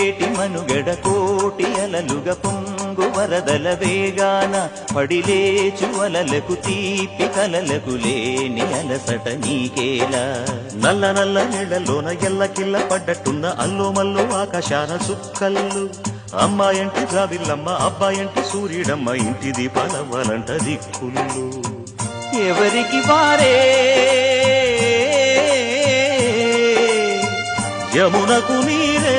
వేటి మనుగడ కోటి అలలుగ పొంగు వరదల వేగాన పడిలేచు అలలకు తీపి కలలకు లేని అలసట నీకేలా. నల్ల నల్ల నీళ్ళలోన ఎల్లకిల్ల పడ్డట్టున్న అల్లో మల్లో ఆకాశాన సుక్కల్లు. అమ్మాయంటి జాబిల్లమ్మ అబ్బాయంటి సూర్యుడమ్మ ఇంటి దీపాలవ్వాలంట దిక్కులు ఎవరికి వారే? యమునకు నీరే.